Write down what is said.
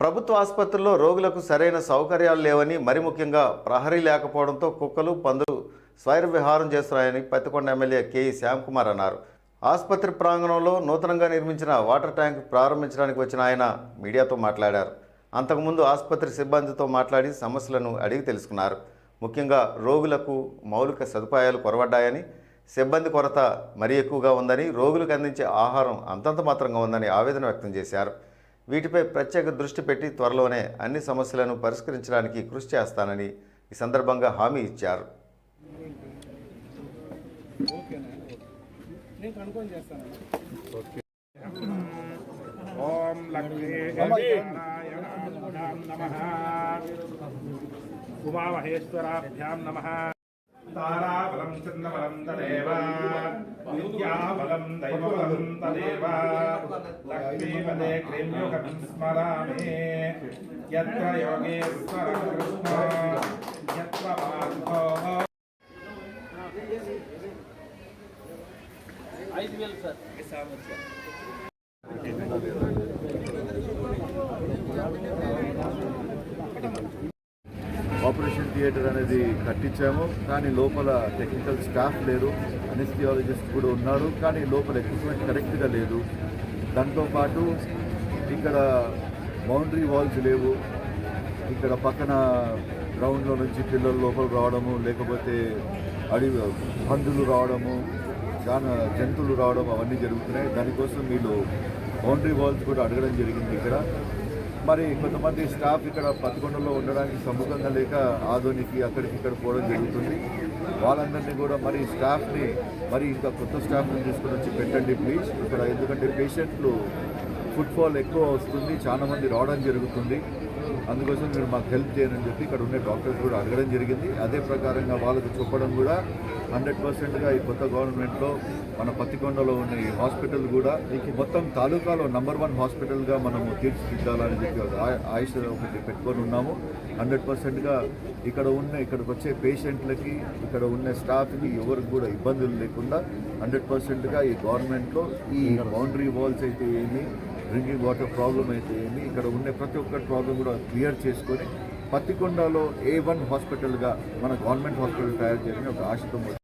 ప్రభుత్వ ఆసుపత్రుల్లో రోగులకు సరైన సౌకర్యాలు లేవని మరి ముఖ్యంగా ప్రహరీ లేకపోవడంతో కుక్కలు పందులు స్వైర విహారం చేస్తున్నాయని పత్తికొండ ఎమ్మెల్యే కేఈ శ్యామ్కుమార్ అన్నారు. ఆసుపత్రి ప్రాంగణంలో నూతనంగా నిర్మించిన వాటర్ ట్యాంక్ ప్రారంభించడానికి వచ్చిన ఆయన మీడియాతో మాట్లాడారు. అంతకుముందు ఆసుపత్రి సిబ్బందితో మాట్లాడి సమస్యలను అడిగి తెలుసుకున్నారు. ముఖ్యంగా రోగులకు మౌలిక సదుపాయాలు కొరవడ్డాయని సిబ్బంది కొరత మరీ ఎక్కువగా ఉందని రోగులకు అందించే ఆహారం అంతంత మాత్రంగా ఉందని ఆవేదన వ్యక్తం చేశారు. వీటిపై ప్రత్యేక దృష్టి పెట్టి త్వరలోనే అన్ని సమస్యలను పరిష్కరించడానికి కృషి చేస్తానని ఈ సందర్భంగా హామీ ఇచ్చారు. ఓం ఉమామహేశ్వరాభ్యాం నమ. తారాబలం చంద్రబలం తదేవ బలం దైవబలం తదేవ లక్ష్మీపదే క్రీమ్యుగం స్మరామి యత్ర యోగేశ్వరం కృష్ణ యత్ర పార్థో ఐదు వేలు సార్. థియేటర్ అనేది కట్టించాము కానీ లోపల టెక్నికల్ స్టాఫ్ లేరు అనిస్థియాలజిస్ట్ కూడా ఉన్నారు కానీ లోపల ఎక్విప్మెంట్ కరెక్ట్గా లేదు. దాంతోపాటు ఇక్కడ బౌండరీ వాల్స్ లేవు. ఇక్కడ పక్కన గ్రౌండ్లో నుంచి పిల్లలు లోపల రావడము లేకపోతే అడవి పందులు రావడము చాలా జంతువులు రావడం అవన్నీ జరుగుతున్నాయి. దానికోసం వీళ్ళు బౌండరీ వాల్స్ కూడా అడగడం జరిగింది ఇక్కడ. మరి కొంతమంది స్టాఫ్ ఇక్కడ పత్తికొండలో ఉండడానికి సముఖంగా లేక ఆధునికి అక్కడికి ఇక్కడ పోవడం జరుగుతుంది. వాళ్ళందరినీ కూడా మరి స్టాఫ్ని మరి ఇంకా కొత్త స్టాఫ్ని తీసుకొని వచ్చి పెట్టండి ప్లీజ్. ఇక్కడ ఎందుకంటే పేషెంట్లు ఫుట్ఫాల్ ఎక్కువ వస్తుంది చాలామంది రావడం జరుగుతుంది. అందుకోసం మీరు మాకు హెల్ప్ చేయని చెప్పి ఇక్కడ ఉండే డాక్టర్స్ కూడా అడగడం జరిగింది. అదే ప్రకారంగా వాళ్ళకు చెప్పడం కూడా హండ్రెడ్ పర్సెంట్గా ఈ కొత్త గవర్నమెంట్లో మన పత్తికొండలో ఉన్న ఈ హాస్పిటల్ కూడా మొత్తం తాలూకాలో నంబర్ వన్ హాస్పిటల్గా మనము తీర్చిదిద్దాలని చెప్పి ఆయుష్ ఒకటి పెట్టుకొని ఉన్నాము. హండ్రెడ్ పర్సెంట్గా ఇక్కడ ఉన్న ఇక్కడికి వచ్చే పేషెంట్లకి ఇక్కడ ఉన్న స్టాఫ్కి ఎవరికి కూడా ఇబ్బందులు లేకుండా హండ్రెడ్ పర్సెంట్గా ఈ గవర్నమెంట్లో ఈ బౌండరీ వాల్స్ అయితే ఏమి డ్రింకింగ్ వాటర్ ప్రాబ్లం అయితే ఏమి ఇక్కడ ఉండే ప్రతి ఒక్క ప్రాబ్లం కూడా క్లియర్ చేసుకొని పత్తికొండలో ఏ వన్ హాస్పిటల్గా మన గవర్నమెంట్ హాస్పిటల్ తయారు చేయాలని ఒక ఆశతో